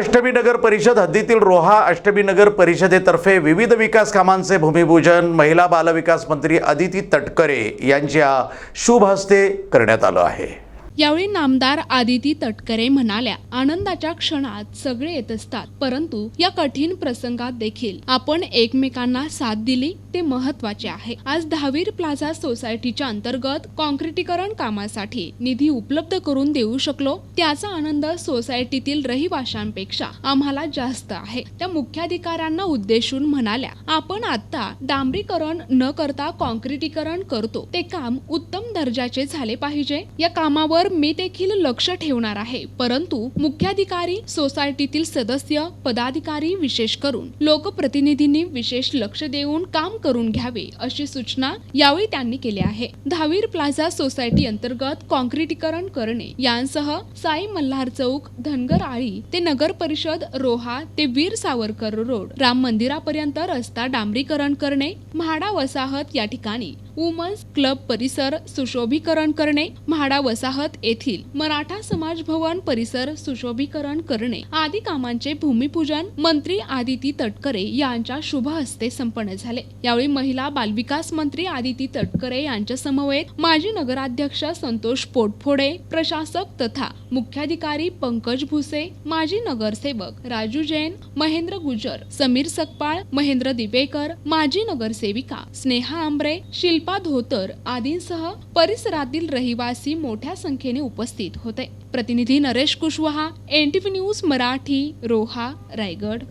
अष्टमी नगर परिषद हद्दीतील रोहा अष्टमी नगर परिषदेतर्फे विविध विकास कामांचे भूमिपूजन महिला बालविकास मंत्री अदिती तटकरे यांच्या शुभ हस्ते करण्यात आलं आहे. यावेळी नामदार आदिती तटकरे म्हणाल्या आनंदाच्या क्षणात सगळे येत असतात परंतु या कठीण प्रसंगात देखील आपण एकमेकांना साथ दिली ते महत्त्वाचे आहे. आज दहावीर प्लाझा सोसायटीच्या अंतर्गत कॉन्क्रिटीकरण कामासाठी निधी उपलब्ध करून देऊ शकलो त्याचा आनंद सोसायटीतील रहिवाशांपेक्षा आम्हाला जास्त आहे. त्या मुख्याधिकाऱ्यांना उद्देशून म्हणाल्या आपण आता डांबरीकरण न करता कॉन्क्रिटीकरण करतो ते काम उत्तम दर्जाचे झाले पाहिजे. या कामावर मी देखील लक्ष ठेवणार आहे. परंतु मुख्याधिकारी सोसायटीतील सदस्य पदाधिकारी विशेष करून लोकप्रतिनिधींनी विशेष लक्ष देऊन काम करून घ्यावे अशी सूचना यावेळी त्यांनी केली आहे. दहावीर प्लाझा सोसायटी अंतर्गत कॉन्क्रिटीकरण करणे यांसह साई मल्हार चौक धनगर आळी ते नगर परिषद रोहा ते वीर सावरकर रोड राम मंदिरापर्यंत रस्ता डांबरीकरण करणे म्हाडा वसाहत या ठिकाणी वुमन्स क्लब परिसर सुशोभीकरण करणे म्हाडा वसाहत येथील मराठा समाज भवन परिसर सुशोभीकरण करणे आदी कामांचे भूमिपूजन मंत्री आदिती तटकरे यांच्या शुभ हस्ते संपन्न झाले. यावेळी महिला बालविकास मंत्री आदिती तटकरे यांच्या समवेत माजी नगराध्यक्ष संतोष पोटफोडे प्रशासक तथा मुख्याधिकारी पंकज भुसे माजी नगरसेवक राजू जैन महेंद्र गुजर समीर सकपाळ महेंद्र दिवेकर माजी नगरसेविका स्नेहा आंबरे शिल्पा धोतर आदींसह परिसरातील रहिवासी मोठ्या संख्येने उपस्थित होते. प्रतिनिधी नरेश कुशवाहा एनटीव्ही न्यूज मराठी रोहा रायगड.